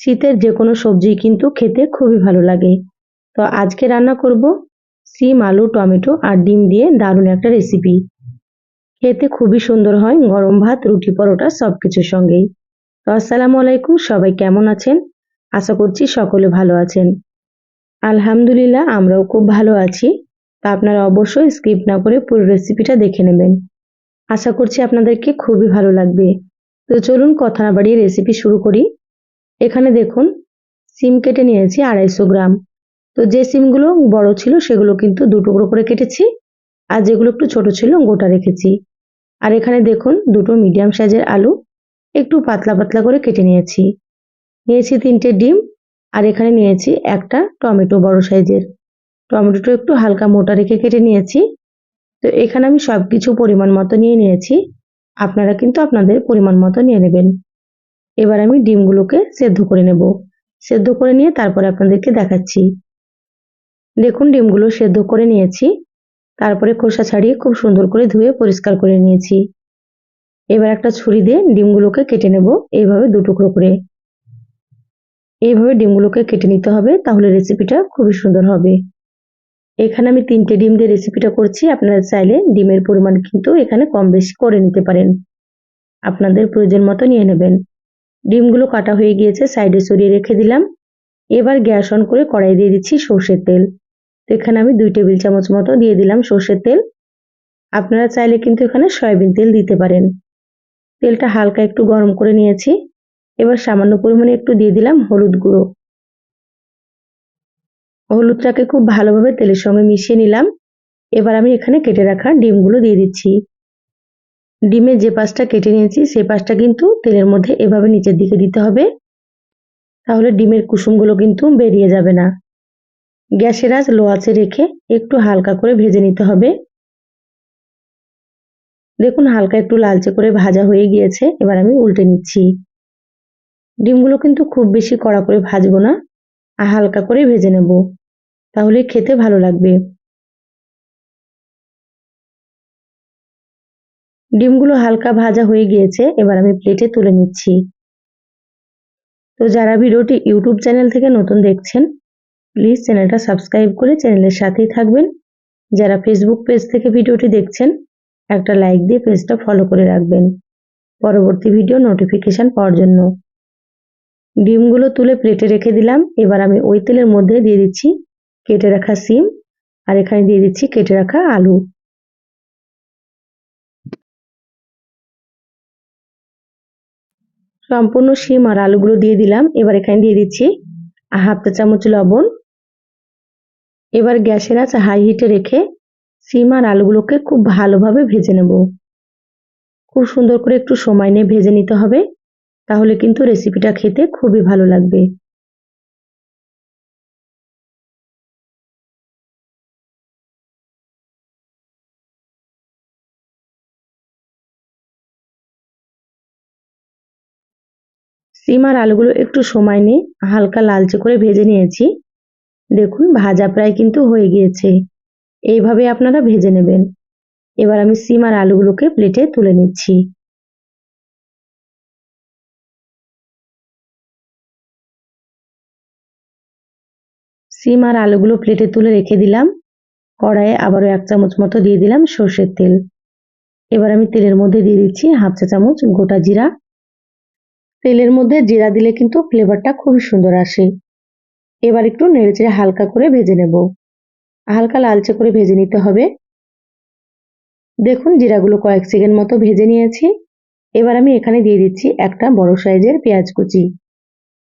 শীতের যে কোনো সবজি কিন্তু খেতে খুবই ভালো লাগে। তো আজকে রান্না করব সিম, আলু, টমেটো আর ডিম দিয়ে দারুণ একটা রেসিপি খেতে খুবই সুন্দর হয়, গরম ভাত, রুটি পরোটা সব কিছুর সঙ্গেই। তো আসসালামু আলাইকুম, সবাই কেমন আছেন? আশা করছি সকলে ভালো আছেন। আলহামদুলিল্লাহ, আমরাও খুব ভালো আছি। তা আপনারা অবশ্যই স্কিপ না করে পুরো রেসিপিটা দেখে নেবেন। আশা করছি আপনাদেরকে খুবই ভালো লাগবে। তো চলুন কথা না বাড়িয়ে রেসিপি শুরু করি। এখানে দেখুন, সিম কেটে নিয়েছি আড়াইশো গ্রাম। তো যে সিমগুলো বড় ছিল সেগুলো কিন্তু দু টুকরো করে কেটেছি, আর যেগুলো একটু ছোট ছিল গোটা রেখেছি। আর এখানে দেখুন, দুটো মিডিয়াম সাইজের আলু একটু পাতলা পাতলা করে কেটে নিয়েছি। নিয়েছি তিনটে ডিম, আর এখানে নিয়েছি একটা টমেটো বড় সাইজের। টমেটোটা একটু হালকা মোটা রেখে কেটে নিয়েছি। তো এখানে আমি সব কিছু পরিমাণ মতো নিয়ে নিয়েছি। আপনারা কিন্তু আপনাদের পরিমাণ মতো নিয়ে নেবেন। এবার আমি ডিমগুলোকে সেদ্ধ করে নেব। সেদ্ধ করে নিয়ে তারপরে আপনাদেরকে দেখাচ্ছি। দেখুন, ডিমগুলো সেদ্ধ করে নিয়েছি। তারপরে খোসা ছাড়িয়ে খুব সুন্দর করে ধুয়ে পরিষ্কার করে নিয়েছি। এবার একটা ছুরি দিয়ে ডিমগুলোকে কেটে নেব এইভাবে দুটুকরো করে। এইভাবে ডিমগুলোকে কেটে নিতে হবে, তাহলে রেসিপিটা খুবই সুন্দর হবে। এখানে আমি তিনটে ডিম দিয়ে রেসিপিটা করছি। আপনারা চাইলে ডিমের পরিমাণ কিন্তু এখানে কম বেশি করে নিতে পারেন। আপনাদের প্রয়োজন মতো নিয়ে নেবেন। ডিমগুলো কাটা হয়ে গিয়েছে, সাইডে সরিয়ে রেখে দিলাম। এবার গ্যাস অন করে কড়াই দিয়ে দিচ্ছি সর্ষের তেল। তো এখানে আমি দুই টেবিল চামচ মতো দিয়ে দিলাম সর্ষের তেল। আপনারা চাইলে কিন্তু এখানে সয়াবিন তেল দিতে পারেন। তেলটা হালকা একটু গরম করে নিয়েছি। এবার সামান্য পরিমাণে একটু দিয়ে দিলাম হলুদ গুঁড়ো। হলুদটাকে খুব ভালোভাবে তেলের সঙ্গে মিশিয়ে নিলাম। এবার আমি এখানে কেটে রাখা ডিমগুলো দিয়ে দিচ্ছি। ডিমের যে পাশটা কেটে নিয়েছি, সেই পাশটা কিন্তু তেলের মধ্যে এভাবে নিচের দিকে দিতে হবে। তাহলে ডিমের কুসুমগুলো কিন্তু বেরিয়ে যাবে না। গ্যাসের আজ লো আছে রেখে একটু হালকা করে ভেজে নিতে হবে। দেখুন, হালকা একটু লালচে করে ভাজা হয়ে গিয়েছে, এবার আমি উল্টে নিচ্ছি। ডিমগুলো কিন্তু খুব বেশি কড়া করে ভাজবো না, আর হালকা করে ভেজে নেব। তাহলে খেতে ভালো লাগবে। ডিমগুলো হালকা ভাজা হয়ে গিয়েছে, এবার আমি প্লেটে তুলে নিচ্ছি। তো যারা ভিডিওটি ইউটিউব চ্যানেল থেকে নতুন দেখছেন প্লিজ চ্যানেলটা সাবস্ক্রাইব করে চ্যানেলের সাথেই থাকবেন। যারা ফেসবুক পেজ থেকে ভিডিওটি দেখছেন, একটা লাইক দিয়ে পেজটা ফলো করে রাখবেন। পরবর্তী ভিডিও নোটিফিকেশান পাওয়ার জন্য। ডিমগুলো তুলে প্লেটে রেখে দিলাম, এবার আমি ওই তেলের মধ্যে দিয়ে দিচ্ছি কেটে রাখা সিম, আর এখানে দিয়ে দিচ্ছি কেটে রাখা আলু। সম্পূর্ণ শিম আর আলুগুলো দিয়ে দিলাম। এবার এখানে দিয়ে দিচ্ছি হাফ চা চামচ লবণ। এবার গ্যাসের আছে হাই হিটে রেখে সিম আর আলুগুলোকে খুব ভালোভাবে ভেজে নেব। খুব সুন্দর করে একটু সময় নিয়ে ভেজে নিতে হবে। তাহলে কিন্তু রেসিপিটা খেতে খুবই ভালো লাগবে। সিম আর আলুগুলো একটু সময় নিয়ে হালকা লালচে করে ভেজে নিয়েছি। দেখুন, ভাজা প্রায় কিন্তু হয়ে গিয়েছে। এইভাবে আপনারা ভেজে নেবেন। এবার আমি সিম আর আলুগুলোকে প্লেটে তুলে নিচ্ছি। সিম আর আলুগুলো প্লেটে তুলে রেখে দিলাম। কড়াইয়ে আবারও এক চামচ মতো দিয়ে দিলাম সর্ষের তেল। এবার আমি তেলের মধ্যে দিয়ে দিচ্ছি হাফ চা চামচ গোটা জিরা। তেলের মধ্যে জিরা দিলে কিন্তু ফ্লেভারটা খুবই সুন্দর আসে। এবার একটু নেড়েচেড়ে হালকা করে ভেজে নেব। হালকা লালচে করে ভেজে নিতে হবে। দেখুন জিরাগুলো কয়েক সেকেন্ড মতো ভেজে নিয়েছি। এবার আমি এখানে দিয়ে দিচ্ছি একটা বড় সাইজের পেঁয়াজ কুচি।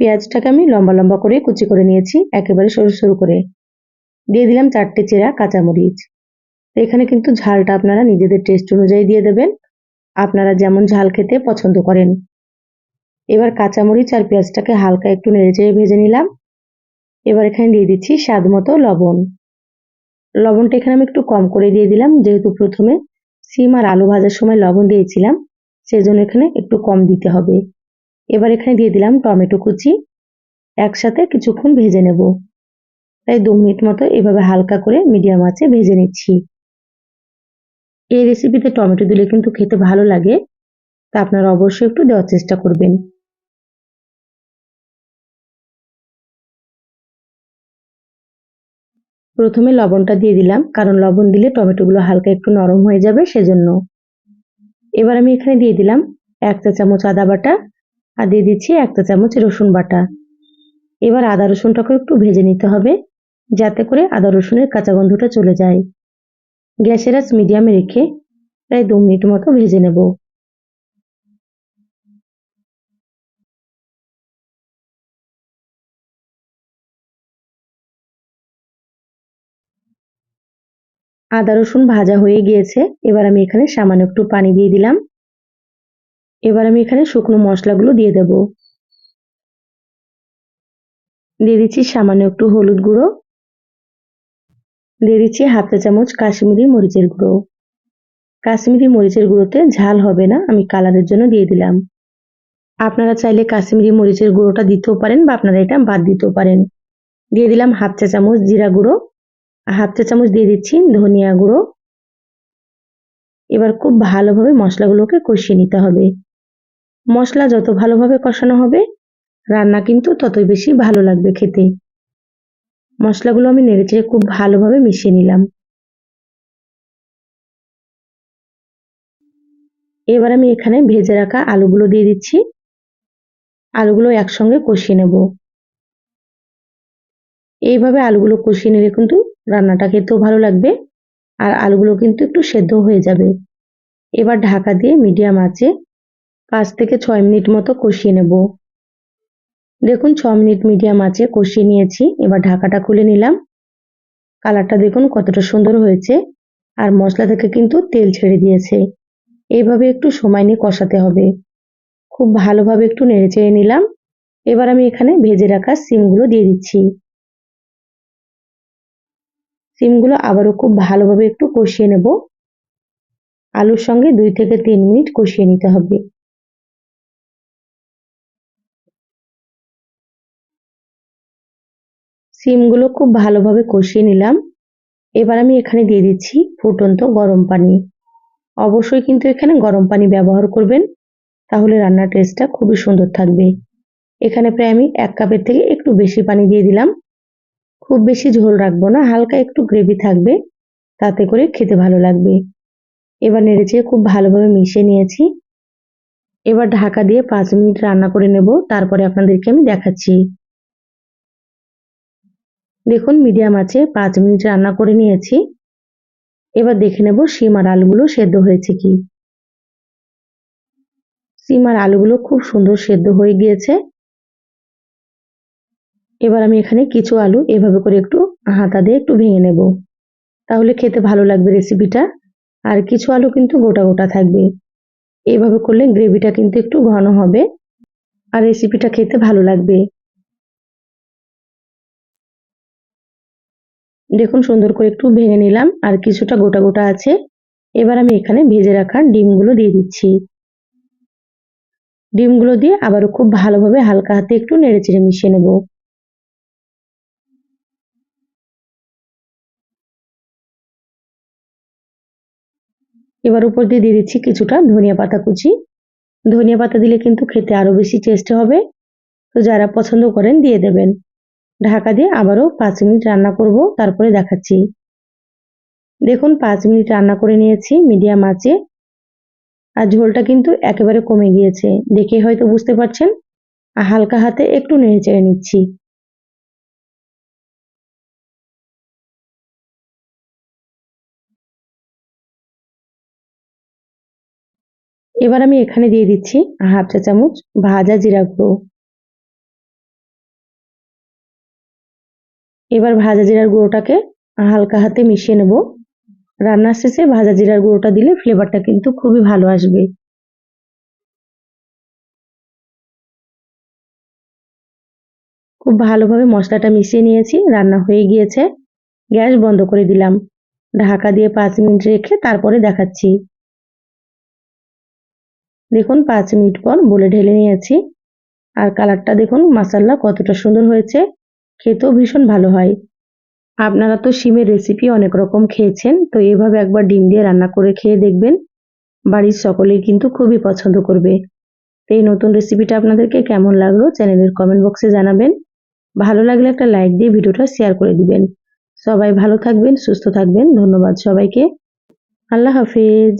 পেঁয়াজটাকে আমি লম্বা লম্বা করে কুচি করে নিয়েছি, একেবারে সরু সরু করে। দিয়ে দিলাম চারটে চেরা কাঁচামরিচ। এখানে কিন্তু ঝালটা আপনারা নিজেদের টেস্ট অনুযায়ী দিয়ে দেবেন। আপনারা যেমন ঝাল খেতে পছন্দ করেন। এবার কাঁচামরিচ আর পেঁয়াজটাকে হালকা একটু নেড়ে নেড়েচেড়ে ভেজে নিলাম। এবার এখানে দিয়ে দিচ্ছি স্বাদ মতো লবণ। লবণটা এখানে আমি একটু কম করে দিয়ে দিলাম, যেহেতু প্রথমে সিম আর আলু ভাজার সময় লবণ দিয়েছিলাম, সেজন্য এখানে একটু কম দিতে হবে। এবার এখানে দিয়ে দিলাম টমেটো কুচি, একসাথে কিছুক্ষণ ভেজে নেব। প্রায় দু মিনিট মতো এভাবে হালকা করে মিডিয়াম আছে ভেজে নিচ্ছি। এই রেসিপিতে টমেটো দিলে কিন্তু খেতে ভালো লাগে, তা আপনারা অবশ্যই একটু দেওয়ার চেষ্টা করবেন। প্রথমে লবণটা দিয়ে দিলাম, কারণ লবণ দিলে টমেটোগুলো হালকা একটু নরম হয়ে যাবে সেজন্য। এবার আমি এখানে দিয়ে দিলাম এক চা চামচ আদা বাটা আর দিয়ে দিচ্ছি এক চা চামচ রসুন বাটা। এবার আদা রসুনটাকে একটু ভেজে নিতে হবে, যাতে করে আদা রসুনের কাঁচা গন্ধটা চলে যায়। গ্যাসের আঁচ মিডিয়ামে রেখে প্রায় দু মিনিট মতো ভেজে নেব। আদা রসুন ভাজা হয়ে গিয়েছে। এবার আমি এখানে সামান্য একটু পানি দিয়ে দিলাম। এবার আমি এখানে শুকনো মশলাগুলো দিয়ে দেব। দিয়ে দিচ্ছি সামান্য একটু হলুদ গুঁড়ো। দিয়ে দিচ্ছি হাফ চা চামচ কাশ্মীরি মরিচের গুঁড়ো। কাশ্মীরি মরিচের গুঁড়োতে ঝাল হবে না, আমি কালারের জন্য দিয়ে দিলাম। আপনারা চাইলে কাশ্মীরি মরিচের গুঁড়োটা দিতেও পারেন বা আপনারা এটা বাদ দিতেও পারেন। দিয়ে দিলাম হাফ চা চামচ জিরা গুঁড়ো। হাফ চা চামচ দিয়ে দিচ্ছি ধনিয়া গুঁড়ো। এবার খুব ভালোভাবে মশলাগুলোকে কষিয়ে নিতে হবে। মশলা যত ভালোভাবে কষানো হবে, রান্না কিন্তু ততই বেশি ভালো লাগবে খেতে। মশলাগুলো আমি নেড়েচেড়ে খুব ভালোভাবে মিশিয়ে নিলাম। এবার আমি এখানে ভেজে রাখা আলুগুলো দিয়ে দিচ্ছি। আলুগুলো একসঙ্গে কষিয়ে নেব। এইভাবে আলুগুলো কষিয়ে নিলে কিন্তু রান্নাটা খেতেও ভালো লাগবে। আর আলুগুলো কিন্তু একটু সেদ্ধ হয়ে যাবে। এবার ঢাকা দিয়ে মিডিয়াম আঁচে পাঁচ থেকে ছয় মিনিট মতো কষিয়ে নেব। দেখুন, ছ মিনিট মিডিয়াম আঁচে কষিয়ে নিয়েছি। এবার ঢাকাটা খুলে নিলাম। কালারটা দেখুন কতটা সুন্দর হয়েছে। আর মশলা থেকে কিন্তু তেল ছেড়ে দিয়েছে। এইভাবে একটু সময় নিয়ে কষাতে হবে। খুব ভালোভাবে একটু নেড়ে চেড়ে নিলাম। এবার আমি এখানে ভেজে রাখা সিমগুলো দিয়ে দিচ্ছি। সিমগুলো আবারও খুব ভালোভাবে একটু কষিয়ে নেব। আলুর সঙ্গে দুই থেকে তিন মিনিট কষিয়ে নিতে হবে। সিমগুলো খুব ভালোভাবে কষিয়ে নিলাম। এবার আমি এখানে দিয়ে দিচ্ছি ফুটন্ত গরম পানি। অবশ্যই কিন্তু এখানে গরম পানি ব্যবহার করবেন, তাহলে রান্নার টেস্টটা খুবই সুন্দর থাকবে। এখানে প্রায় আমি এক কাপের থেকে একটু বেশি পানি দিয়ে দিলাম। খুব বেশি ঝোল রাখব না, হালকা একটু গ্রেভি থাকবে, তাতে করে খেতে ভালো লাগবে। এবার নেড়েচেড়ে খুব ভালোভাবে মিশিয়ে নিয়েছি। এবার ঢাকা দিয়ে পাঁচ মিনিট রান্না করে নেব, তারপরে আপনাদেরকে আমি দেখাচ্ছি। দেখুন, মিডিয়াম আছে, পাঁচ মিনিট রান্না করে নিয়েছি। এবার দেখে নেব সিম আর আলুগুলো সেদ্ধ হয়েছে কি। সিম আর আলুগুলো খুব সুন্দর সেদ্ধ হয়ে গিয়েছে। এবার আমি এখানে কিছু আলু এভাবে করে একটু হাতা দিয়ে একটু ভেঙে নেব। তাহলে খেতে ভালো লাগবে রেসিপিটা। আর কিছু আলু কিন্তু গোটা গোটা থাকবে। এভাবে করলে গ্রেভিটা কিন্তু একটু ঘন হবে। আর রেসিপিটা খেতে ভালো লাগবে। দেখুন সুন্দর করে একটু ভেঙে নিলাম আর কিছুটা গোটা গোটা আছে। এবার আমি এখানে ভেজে রাখা ডিমগুলো দিয়ে দিচ্ছি। ডিমগুলো দিয়ে আবারও খুব ভালোভাবে হালকা হাতে একটু নেড়েচেড়ে মিশিয়ে নেব। এবার উপর দিয়ে দিয়ে দিচ্ছি কিছুটা ধনিয়া পাতা কুচি। ধনিয়া পাতা দিলে কিন্তু খেতে আরও বেশি টেস্ট হবে। তো যারা পছন্দ করেন দিয়ে দেবেন। ঢাকা দিয়ে আবারও পাঁচ মিনিট রান্না করব, তারপরে দেখাচ্ছি। দেখুন, পাঁচ মিনিট রান্না করে নিয়েছি মিডিয়াম আঁচে। আর ঝোলটা কিন্তু একেবারে কমে গিয়েছে। দেখে হয়তো বুঝতে পারছেন। হালকা হাতে একটু নেড়ে চেড়ে নিচ্ছি। এবার আমি এখানে দিয়ে দিচ্ছি হাফ চা চামচ ভাজা জিরা গুঁড়ো। এবার ভাজা জিরার গুঁড়োটাকে হালকা হাতে মিশিয়ে নেব। রান্নার শেষে ভাজা জিরার গুঁড়োটা দিলে ফ্লেভারটা কিন্তু খুবই ভালো আসবে। খুব ভালোভাবে মশলাটা মিশিয়ে নিয়েছি, রান্না হয়ে গিয়েছে। গ্যাস বন্ধ করে দিলাম। ঢাকা দিয়ে পাঁচ মিনিট রেখে তারপরে দেখাচ্ছি। দেখুন, পাঁচ মিনিট পর বলে ঢেলে নিয়েছি। আর কালারটা দেখুন মাসাল্লা কতটা সুন্দর হয়েছে। খেতেও ভীষণ ভালো হয়। আপনারা তো শিমের রেসিপি অনেক রকম খেয়েছেন, তো এভাবে একবার ডিম দিয়ে রান্না করে খেয়ে দেখবেন। বাড়ির সকলেই কিন্তু খুবই পছন্দ করবে। তো এই নতুন রেসিপিটা আপনাদেরকে কেমন লাগল চ্যানেলের কমেন্ট বক্সে জানাবেন। ভালো লাগলে একটা লাইক দিয়ে ভিডিওটা শেয়ার করে দিবেন। সবাই ভালো থাকবেন, সুস্থ থাকবেন। ধন্যবাদ সবাইকে। আল্লাহ হাফিজ।